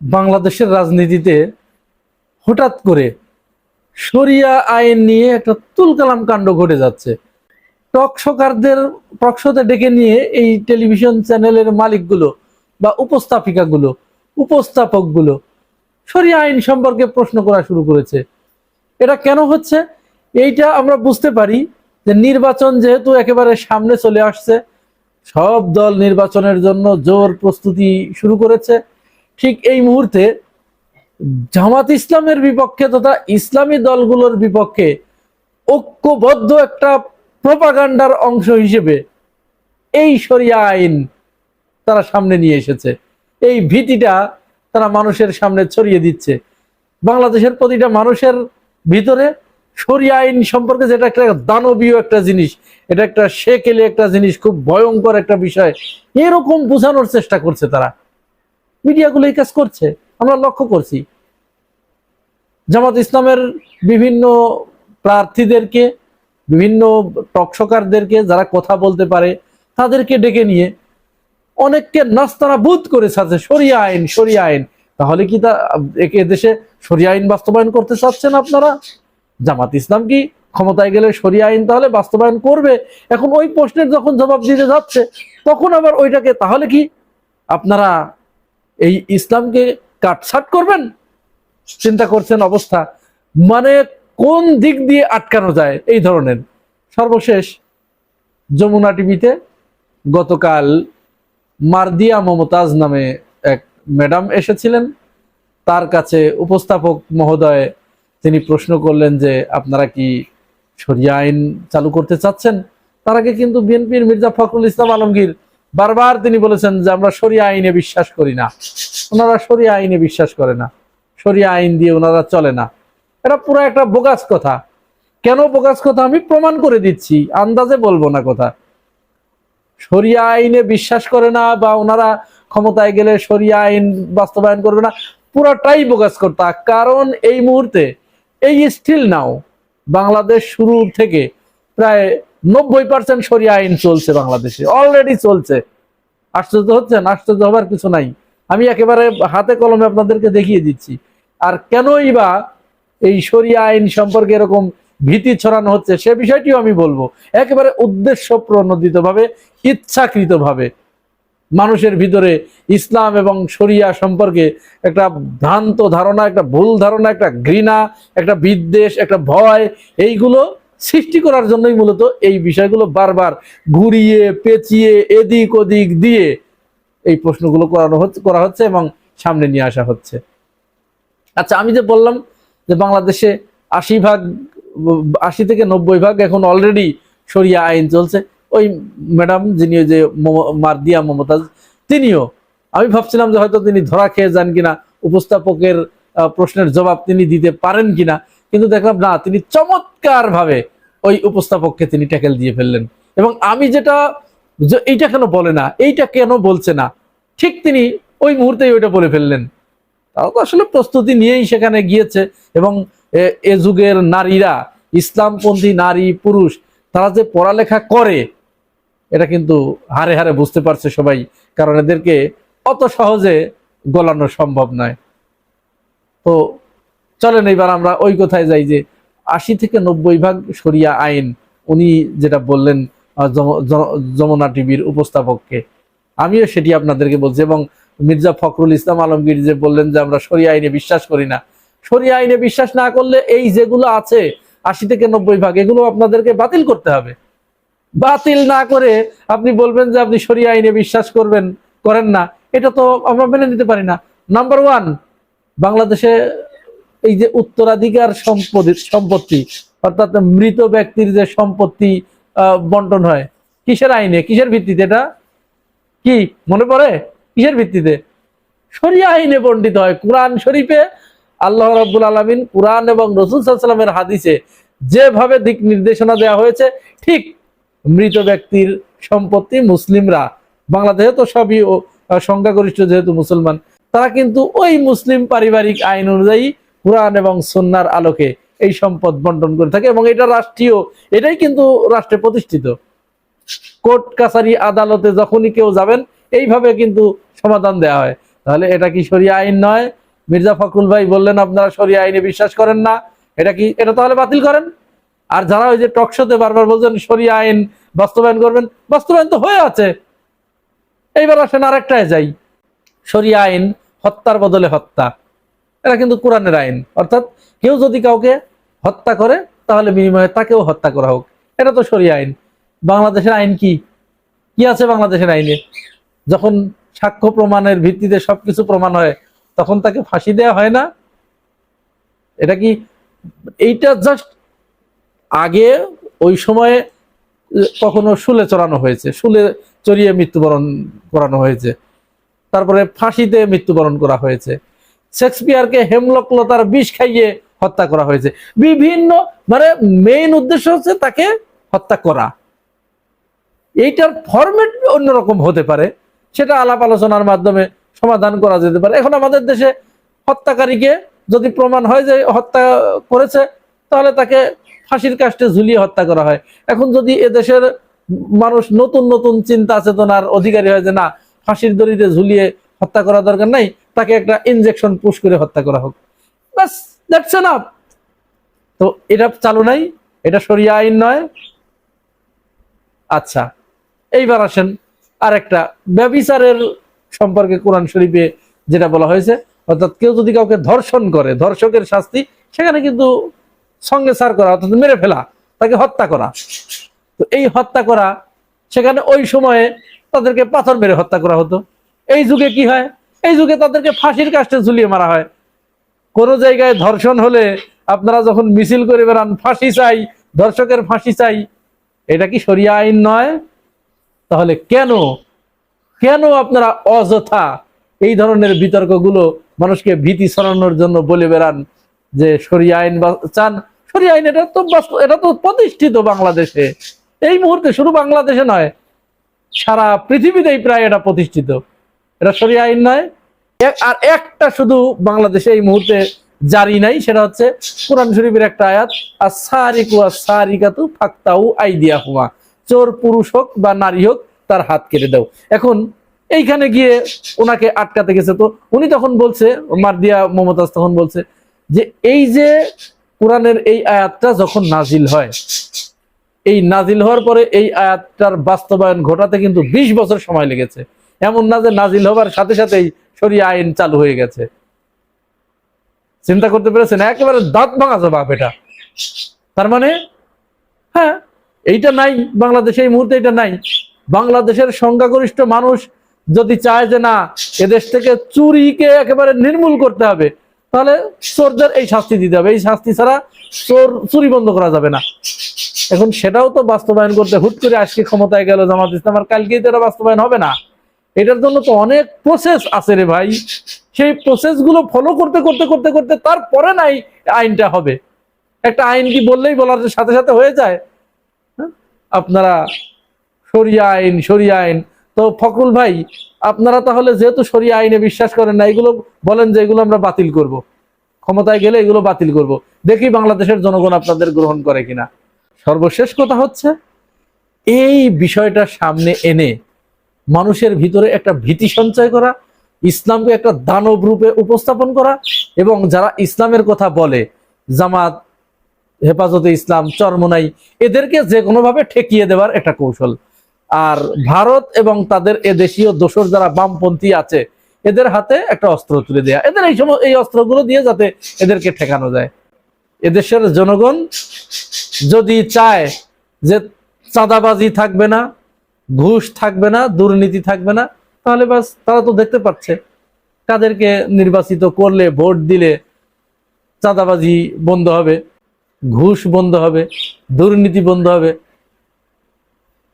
বাংলাদেশের রাজনীতিতে হঠাৎ করে শরিয়া আইন নিয়ে একটা তুলকালাম কাণ্ড ঘটে যাচ্ছে। টকশোকারদের টকশোতে ডেকে নিয়ে এই টেলিভিশন চ্যানেলের মালিকগুলো বা উপস্থাপিকাগুলো, উপস্থাপকগুলো শরিয়া আইন সম্পর্কে প্রশ্ন করা শুরু করেছে। এটা কেন হচ্ছে? এইটা আমরা বুঝতে পারি যে নির্বাচন যেহেতু একেবারে সামনে চলে আসছে, সব দল নির্বাচনের জন্য জোর প্রস্তুতি শুরু করেছে। ঠিক এই মুহূর্তে জামাত ইসলামের বিপক্ষে তথা ইসলামী দলগুলোর বিপক্ষে ঐক্যবদ্ধ একটা প্রপাগান্ডার অংশ হিসেবে এই শরিয়া আইন তারা সামনে নিয়ে এসেছে। এই ভীতিটা তারা মানুষের সামনে ছড়িয়ে দিচ্ছে। বাংলাদেশের প্রতিটা মানুষের ভিতরে শরিয়া আইন সম্পর্কে যেটা একটা দানবীয় একটা জিনিস, এটা একটা সেকেলে একটা জিনিস, খুব ভয়ঙ্কর একটা বিষয়, এরকম বোঝানোর চেষ্টা করছে তারা। মিডিয়াগুলো এই কাজ করছে, আমরা লক্ষ্য করছি। জামাত ইসলামের বিভিন্ন প্রার্থীদেরকে, বিভিন্ন টকশকারদেরকে যারা কথা বলতে পারে, তাদেরকে ডেকে নিয়ে অনেককে নাস্তানা বুধ করে ছাড়ছে সরিয়া আইন সরিয়া আইন। তাহলে কি তা, একে দেশে সরিয়া আইন বাস্তবায়ন করতে চাচ্ছেন আপনারা? জামাত ইসলাম কি ক্ষমতায় গেলে সরিয়া আইন তাহলে বাস্তবায়ন করবে? এখন ওই প্রশ্নের যখন জবাব দিতে যাচ্ছে, তখন আবার ওইটাকে, তাহলে কি আপনারা এই ইসলামকে কাটছাট করবেন? চিন্তা করছেন অবস্থা। মানে কোন দিক দিয়ে আটকানো যায়? এই ধরনের। সর্বশেষ, যমুনা টিভিতে গতকাল মারদিয়া মমতাজ নামে এক ম্যাডাম এসেছিলেন। তার কাছে উপস্থাপক মহোদয় তিনি প্রশ্ন করলেন যে, আপনারা কি সরিয়া আইন চালু করতে চাচ্ছেন? তার আগে কিন্তু বিএনপির মির্জা ফখরুল ইসলাম আলমগীর বারবার তিনি বলেছেন যে আমরা সরিয়া আইনে বিশ্বাস করি না। ওনারা সরিয়া আইনে বিশ্বাস করে না। সরিয়া আইন দিয়ে ওনারা চলে না। এটা পুরো একটা বোগাস কথা। কেন বোগাস কথা? আমি প্রমাণ করে দিচ্ছি। আন্দাজে বলব না কথা। সরিয়া আইনে বিশ্বাস করে না বা ওনারা ক্ষমতায় গেলে সরিয়া আইন বাস্তবায়ন করবে না, পুরাটাই বোগাস করতা। কারণ এই মুহূর্তে, এই স্টিল নাও বাংলাদেশ শুরু থেকে প্রায় নব্বই পার্সেন্ট সরিয়া আইন চলছে বাংলাদেশে অলরেডি চলছে। আশ্চর্য হচ্ছেন আশ্চর্য হবার কিছু নাই। আমি একেবারে হাতে কলমে আপনাদেরকে দেখিয়ে দিচ্ছি। আর কেনই বা এই সরিয়া আইন সম্পর্কে এরকম ভীতি ছড়ানো হচ্ছে, সে বিষয়টিও আমি বলব। একেবারে উদ্দেশ্য প্রণোদিত ভাবে ইচ্ছাকৃত ভাবে মানুষের ভিতরে ইসলাম এবং শরিয়া সম্পর্কে একটা ভ্রান্ত ধারণা, একটা ভুল ধারণা, একটা ঘৃণা, একটা বিদ্বেষ, একটা ভয়, এইগুলো সৃষ্টি করার জন্যই মূলত এই বিষয়গুলো বারবার ঘুরিয়ে, পেঁচিয়ে, এদিক ওদিক দিয়ে এই প্রশ্নগুলো করানো হচ্ছে করা হচ্ছে এবং সামনে নিয়ে আসা হচ্ছে। আচ্ছা আমি যে বললাম যে বাংলাদেশে আশি ভাগ, আশি থেকে নব্বই ভাগ এখন অলরেডি সরিয়া আইন চলছে। ওই ম্যাডাম যিনি যে মারদিয়া মমতাজ, তিনিও। আমি ভাবছিলাম যে হয়তো তিনি ধরা খেয়ে যান কিনা, উপস্থাপকের প্রশ্নের জবাব তিনি দিতে পারেন কিনা। কিন্তু দেখলাম, না, তিনি চমৎকার ভাবে ওই উপস্থাপককে তিনি ট্যাকেল দিয়ে ফেললেন। এবং আমি যেটা এইটা কেন বলে না, এইটা কেন বলছে না, ঠিক তিনি ওই মুহূর্তেই ওইটা বলে ফেললেন। তারা তো আসলে প্রস্তুতি নিয়েই সেখানে গিয়েছে। এবং এ যুগের নারীরা, ইসলামপন্থী নারী, পুরুষ, তারা যে পড়ালেখা করে, এটা কিন্তু হারে হারে বুঝতে পারছে সবাই, কারণ এদেরকে অত সহজে গলানো সম্ভব নয়। তো চলেন এবার আমরা ওই কথায় যাই যে আশি থেকে নব্বই ভাগ সরিয়া আইন উনি যেটা বললেন যমুনা টিভির উপস্থাপককে। আমিও সেটি আপনাদেরকে বলছি এবং মির্জা ফখরুল ইসলাম আলমগীর যে বললেন যে আমরা সরিয়া আইনে বিশ্বাস করি না সরিয়া আইনে বিশ্বাস না করলে এই যেগুলো আছে, আশি থেকে নব্বই ভাগ, এগুলো আপনাদেরকে বাতিল করতে হবে। বাতিল না করে আপনি বলবেন যে আপনি সরিয়া আইনে বিশ্বাস করবেন, করেন না। এটা তো আমরা মেনে নিতে পারি না। নাম্বার ওয়ান বাংলাদেশে এই যে উত্তরাধিকার সম্পত্তি সম্পত্তি, অর্থাৎ মৃত ব্যক্তির যে সম্পত্তি বন্টন হয়, কিসের আইনে, কিসের ভিত্তিতে এটা? কি, মনে পড়ে? কিসের ভিত্তিতে? শরিয়া আইনে বন্টিত হয়, কোরআন শরীফে আল্লাহ রাব্বুল আলামিন কোরআন এবং রসুল হাদিসে যেভাবে দিক নির্দেশনা দেওয়া হয়েছে, ঠিক মৃত ব্যক্তির সম্পত্তি মুসলিমরা, বাংলাদেশে তো সবই সংখ্যাগরিষ্ঠ যেহেতু মুসলমান, তারা কিন্তু ওই মুসলিম পারিবারিক আইন অনুযায়ী কোরআন এবং সন্ন্যার আলোকে এই সম্পদ বন্টন করে থাকে এবং এটা রাষ্ট্রীয়, এটাই কিন্তু রাষ্ট্রে প্রতিষ্ঠিত। কোর্ট, কাছারি, আদালতে যখনই কেউ যাবেন, এইভাবে কিন্তু সমাধান দেয়া হয়। তাহলে এটা কি সরিয়া আইন নয়? মির্জা ফখরুল ভাই বললেন, আপনারা সরিয়া আইনে বিশ্বাস করেন না। এটা কি, এটা তাহলে বাতিল করেন? আর যারা ওই যে টকশোতে বারবার বলছেন সরিয়া আইন বাস্তবায়ন করবেন, বাস্তবায়ন তো হয়ে আছে। এইবার আসেন আরেকটায় যাই। সরিয়া আইন হত্যার বদলে হত্যা। এটা কিন্তু কোরআনের আইন। অর্থাৎ কেউ যদি কাউকে হত্যা করে, তাহলে বিনিময়ে তাকেও হত্যা করা হোক। এটা তো সরিয়া আইন। বাংলাদেশের আইন কি? কি আছে বাংলাদেশের আইনে? যখন সাক্ষ্য প্রমাণের ভিত্তিতে সবকিছু প্রমাণ হয়, তখন তাকে ফাঁসি দেওয়া হয় না? এটা কি, এইটা জাস্ট আগে ওই সময়ে কখনো শুলে চড়ানো হয়েছে। শুলে চড়িয়ে মৃত্যুবরণ করানো হয়েছে। তারপরে ফাঁসিতে মৃত্যুবরণ করা হয়েছে। শেক্সপিয়ারকে হেমলকলতার বিষ খাইয়ে হত্যা করা হয়েছে। বিভিন্ন মানে মেইন উদ্দেশ্য হচ্ছে তাকে হত্যা করা। এইটার ফরম্যাট অন্যরকম হতে পারে। সেটা আলাপ আলোচনার মাধ্যমে সমাধান করা যেতে পারে। এখন আমাদের দেশে হত্যাকারীকে যদি প্রমাণ হয় যে হত্যা করেছে, তাহলে তাকে ফাঁসির কাষ্টে ঝুলিয়ে হত্যা করা হয়। এখন যদি এদেশের মানুষ নতুন নতুন চিন্তা চেতনার অধিকারী হয় যে না, ফাঁসির দড়িতে ঝুলিয়ে হত্যা করা দরকার নাই তাকে একটা ইনজেকশন পুশ করে হত্যা করা হোক। বাস দ্যাটস এনাফ তো এটা চালু নাই, এটা সরিয়া আইন নয়। আচ্ছা এইবার আসেন আরেকটা ব্যবিচারের সম্পর্কে কোরআন শরীফে যেটা বলা হয়েছে, অর্থাৎ কেউ যদি কাউকে ধর্ষণ করে, ধর্ষকের শাস্তি, সেখানে কিন্তু সঙ্গে সার করা, অর্থাৎ মেরে ফেলা, তাকে হত্যা করা। তো এই হত্যা করা, সেখানে ওই সময়ে তাদেরকে পাথর মেরে হত্যা করা হতো। এই যুগে কি হয়? এই যুগে তাদেরকে ফাঁসির কাষ্টে ঝুলিয়ে মারা হয়। কোন জায়গায় ধর্ষণ হলে আপনারা যখন মিছিল করে বেড়ান, ফাঁসি চাই, ধর্ষকের ফাঁসি চাই, এটা কি সরিয়া আইন নয়? তাহলে কেন? কেন আপনারা অযথা এই ধরনের বিতর্কগুলো মানুষকে ভীতি ছড়ানোর জন্য বলে বেড়ান যে সরিয়া আইন চান? সরিয়া আইন এটা তো এটা তো প্রতিষ্ঠিত বাংলাদেশে। এই মুহূর্তে শুধু বাংলাদেশে নয়, সারা পৃথিবীতেই প্রায় এটা প্রতিষ্ঠিত। এটা সরিয়া আইন নয়। আর একটা শুধু বাংলাদেশে এই মুহূর্তে জারি নাই, সেটা হচ্ছে কোরআন শরীফের একটা আয়াত আর সারিকু আর সারিকাতু ফাক্তাউ আইদিয়া হুমা চোর পুরুষ হোক বা নারী হোক, তার হাত কেটে দাও। এখন এইখানে গিয়ে ওনাকে আটকাতে গেছে তো, উনি তখন বলছে মারদিয়া মমতাজ তখন বলছে যে, এই যে কোরআনের এই আয়াতটা যখন নাজিল হয়, এই নাজিল হওয়ার পরে এই আয়াতটার বাস্তবায়ন ঘটাতে কিন্তু বিশ বছর সময় লেগেছে। এমন না যে নাজিল হবার সাথে সাথেই সরিয়া আইন চালু হয়ে গেছে। চিন্তা করতে পেরেছেন? একেবারে দাঁত ভাঙা জবাব এটা। তার মানে হ্যাঁ এইটা নাই, বাংলাদেশে এই মুহূর্তে এটা নাই। বাংলাদেশের সংখ্যাগরিষ্ঠ মানুষ যদি চায় যে না, এদেশ থেকে চুরিকে একেবারে নির্মূল করতে হবে, তাহলে চোরদের এই শাস্তি দিতে হবে। এই শাস্তি ছাড়া চোর, চুরি বন্ধ করা যাবে না। এখন সেটাও তো বাস্তবায়ন করতে হুট করে আজকে ক্ষমতায় গেল জামাত ইসলাম, আর কালকেই তো এটা বাস্তবায়ন হবে না। এটার জন্য তো অনেক প্রসেস আছে রে ভাই সেই প্রসেসগুলো ফলো করতে করতে করতে করতে তারপরে নাই আইনটা হবে একটা আইন কি বললেই বলার সাথে সাথে হয়ে যায় হ্যাঁ? আপনারা সরিয়া আইন সরিয়া আইন তো ফখরুল ভাই, আপনারা তাহলে যেহেতু সরিয়া আইনে বিশ্বাস করেন না, এগুলো বলেন যে এগুলো আমরা বাতিল করব। ক্ষমতায় গেলে এগুলো বাতিল করব। দেখি বাংলাদেশের জনগণ আপনাদের গ্রহণ করে কিনা সর্বশেষ কথা হচ্ছে, এই বিষয়টা সামনে এনে মানুষের ভিতরে একটা ভীতি সঞ্চয় করা, ইসলামকে একটা দানব রূপে উপস্থাপন করা এবং যারা ইসলামের কথা বলে, জামাত, হেফাজতে ইসলাম, চরমনাই, এদেরকে যে কোনোভাবে ঠেকিয়ে দেওয়ার একটা কৌশল। আর ভারত এবং তাদের এ দেশীয় দোষর যারা বামপন্থী আছে, এদের হাতে একটা অস্ত্র তুলে দেয়া। এদের এই সময় এই অস্ত্রগুলো দিয়ে যাতে এদেরকে ঠেকানো যায়। এদেশের জনগণ যদি চায় যে চাঁদাবাজি থাকবে না ঘুষ থাকবে না, দুর্নীতি থাকবে না, তাহলে বাস তারা তো দেখতে পাচ্ছে। কাদেরকে নির্বাচিত করলে, ভোট দিলে চাঁদাবাজি বন্ধ হবে, ঘুষ বন্ধ হবে, দুর্নীতি বন্ধ হবে।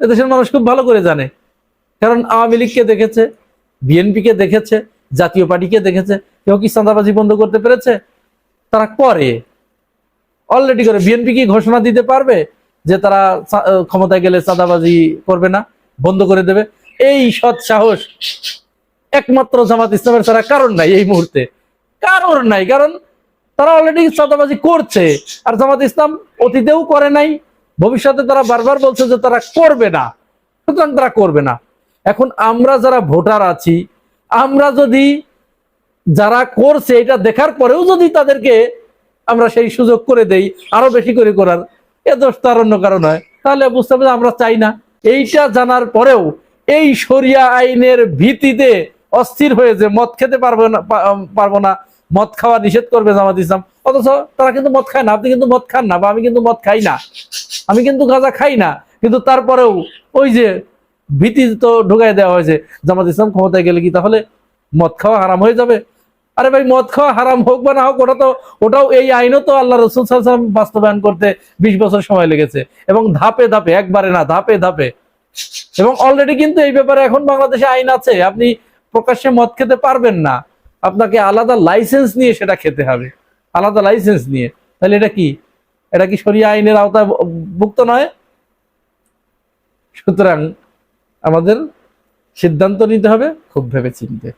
এদেশের মানুষ খুব ভালো করে জানে। কারণ আওয়ামী লীগকে দেখেছে, বিএনপিকে দেখেছে, জাতীয় পার্টিকে দেখেছে, কেউ কি চাঁদাবাজি বন্ধ করতে পেরেছে? তারা করে। অলরেডি করে। বিএনপি কি ঘোষণা দিতে পারবে যে তারা ক্ষমতায় গেলে চাঁদাবাজি করবে না? বন্ধ করে দেবে। এই সৎ সাহস একমাত্র জামাত ইসলামের ছাড়া কারণ নাই এই মুহূর্তে। কারণ নাই, কারণ তারা অলরেডি চাঁদাবাজি করছে। আর জামাত ইসলাম অতীতেও করে নাই, ভবিষ্যতে তারা বারবার বলছে যে তারা করবে না। সুতরাং তারা করবে না। এখন আমরা যারা ভোটার আছি, আমরা যদি যারা করছে এটা দেখার পরেও যদি তাদেরকে আমরা সেই সুযোগ করে দেই, আরও বেশি করে করার, এ দোষ তার অন্য কারণ হয় তাহলে বুঝতে হবে আমরা চাই না। এইটা জানার পরেও এই শরিয়া আইনের ভীতিতে অস্থির হয়ে যে মদ খেতে পারব না পারব না, মদ খাওয়া নিষেধ করবে জামাত ইসলাম। অথচ তারা কিন্তু মদ খায় না, আপনি কিন্তু মদ খান না বা আমি কিন্তু মদ খাই না। আমি কিন্তু গাঁজা খাই না। কিন্তু তারপরেও ওই যে ভীতি তো ঢুকাই দেওয়া হয়েছে, জামাত ইসলাম ক্ষমতায় গেলে কি তাহলে মদ খাওয়া হারাম হয়ে যাবে? আরে ভাই, মদ খাওয়া হারাম হোক বা না হোক, ওটা তো ওটাও এই আইনও তো আল্লাহ রসুল সাল্লাম বাস্তবায়ন করতে বিশ বছর সময় লেগেছে। এবং ধাপে ধাপে, একবারে না, ধাপে ধাপে। এবং অলরেডি কিন্তু এই ব্যাপারে এখন বাংলাদেশে আইন আছে, আপনি প্রকাশ্যে মদ খেতে পারবেন না। আপনাকে আলাদা লাইসেন্স নিয়ে সেটা খেতে হবে। আলাদা লাইসেন্স নিয়ে। তাহলে এটা কি? এটা কি সরিয়া আইনের আওতায় ভুক্ত নয়? সুতরাং আমাদের সিদ্ধান্ত নিতে হবে, খুব ভেবে চিনতে।